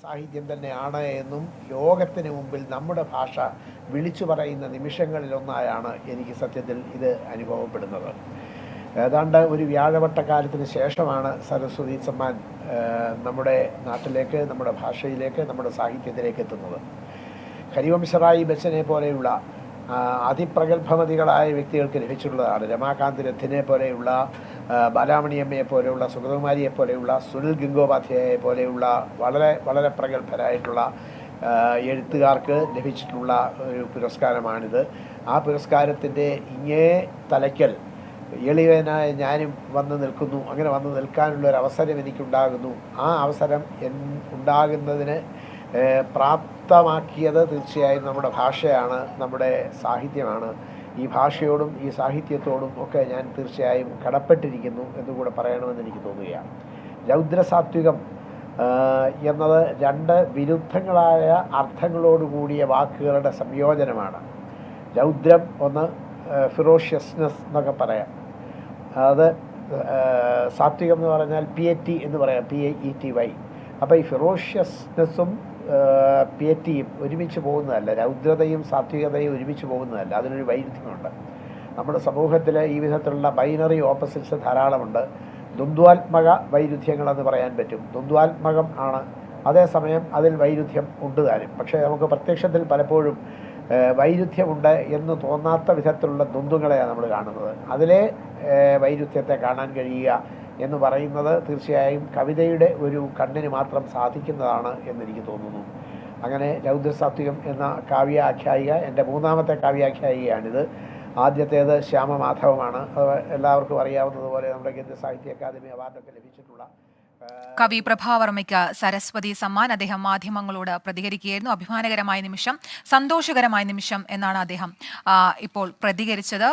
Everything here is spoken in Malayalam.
സാഹിത്യം തന്നെയാണ് എന്നും ലോകത്തിന് മുമ്പിൽ നമ്മുടെ ഭാഷ വിളിച്ചു പറയുന്ന നിമിഷങ്ങളിലൊന്നായാണ് എനിക്ക് സത്യത്തിൽ ഇത് അനുഭവപ്പെടുന്നത്. ഏതാണ്ട് ഒരു വ്യാഴവട്ടക്കാലത്തിന് ശേഷമാണ് സരസ്വതി സമ്മാൻ നമ്മുടെ നാട്ടിലേക്ക് നമ്മുടെ ഭാഷയിലേക്ക് നമ്മുടെ സാഹിത്യത്തിലേക്ക് എത്തുന്നത്. ഹരിവംശറായി ബച്ചനെ പോലെയുള്ള അതിപ്രഗത്ഭമതികളായ വ്യക്തികൾക്ക് ലഭിച്ചിട്ടുള്ളതാണ്. രമാകാന്ത് രഥിനെ പോലെയുള്ള ബാലാമണിയമ്മയെ പോലെയുള്ള സുഗതകുമാരിയെ പോലെയുള്ള സുനിൽ ഗംഗോപാധ്യായെ പോലെയുള്ള വളരെ വളരെ പ്രഗത്ഭരായിട്ടുള്ള എഴുത്തുകാർക്ക് ലഭിച്ചിട്ടുള്ള ഒരു പുരസ്കാരമാണിത്. ആ പുരസ്കാരത്തിന്റെ ഇങ്ങേ തലയ്ക്കൽ എളിയവനായ ഞാനും വന്ന് നിൽക്കുന്നു. അങ്ങനെ വന്ന് നിൽക്കാനുള്ള ഒരു അവസരം എനിക്കുണ്ടാകുന്നു. ആ അവസരം എൻ ഉണ്ടാകുന്നതിന് പ്രാപ്തമാക്കിയത് തീർച്ചയായും നമ്മുടെ ഭാഷയാണ് നമ്മുടെ സാഹിത്യമാണ്. ഈ ഭാഷയോടും ഈ സാഹിത്യത്തോടും ഒക്കെ ഞാൻ തീർച്ചയായും കടപ്പെട്ടിരിക്കുന്നു എന്നുകൂടെ പറയണമെന്ന് എനിക്ക് തോന്നുകയാണ്. രൗദ്രസാത്വികം എന്നത് രണ്ട് വിരുദ്ധങ്ങളായ അർത്ഥങ്ങളോടുകൂടിയ വാക്കുകളുടെ സംയോജനമാണ്. രൗദ്രം ഒന്ന് ഫിറോഷ്യസ്നെസ് എന്നൊക്കെ പറയാം. അത് സാത്വികം എന്ന് പറഞ്ഞാൽ പി എ ടി എന്ന് പറയാം P A E T Y അപ്പോൾ ഈ ഫിറോഷ്യസ്നെസ്സും പിയറ്റിയും ഒരുമിച്ച് പോകുന്നതല്ല. രൗദ്രതയും സാത്വികതയും ഒരുമിച്ച് പോകുന്നതല്ല. അതിനൊരു വൈരുദ്ധ്യമുണ്ട്. നമ്മുടെ സമൂഹത്തിൽ ഈ വിധത്തിലുള്ള ബൈനറി ഓപ്പോസിറ്റ്സ് ധാരാളമുണ്ട്. ദ്വന്ദ്വാത്മക വൈരുദ്ധ്യങ്ങളെന്ന് പറയാൻ പറ്റും. ദ്വന്ദ്വാത്മകം ആണ്. അതേസമയം അതിൽ വൈരുദ്ധ്യം ഉണ്ട് താനും. പക്ഷേ നമുക്ക് പ്രത്യക്ഷത്തിൽ പലപ്പോഴും വൈരുദ്ധ്യമുണ്ട് എന്ന് തോന്നാത്ത വിധത്തിലുള്ള ദ്വന്ദ്ങ്ങളെയാണ് നമ്മൾ കാണുന്നത്. അതിലെ വൈരുദ്ധ്യത്തെ കാണാൻ കഴിയുക. എന്ന് പറയുന്നത് തീർച്ചയായും കവിതയുടെ ഒരു കണ്ണിന് മാത്രം സാധിക്കുന്നതാണ് എന്നെനിക്ക് തോന്നുന്നു. അങ്ങനെ രൗദ്രസാത്വികം എന്ന കാവ്യാഖ്യായിക എന്റെ മൂന്നാമത്തെ കാവ്യാഖ്യായികയാണിത്. ആദ്യത്തേത് ശ്യാമമാധവമാണ്. അത് എല്ലാവർക്കും അറിയാവുന്നതുപോലെ നമ്മുടെ കേന്ദ്ര സാഹിത്യ അക്കാദമി അവാർഡൊക്കെ ലഭിച്ചിട്ടുള്ള കവി പ്രഭാവർമ്മയ്ക്ക് സരസ്വതി സമ്മാൻ അദ്ദേഹം മാധ്യമങ്ങളോട് പ്രതികരിക്കുകയായിരുന്നു. അഭിമാനകരമായ നിമിഷം സന്തോഷകരമായ നിമിഷം എന്നാണ് അദ്ദേഹം ഇപ്പോൾ പ്രതികരിച്ചത്.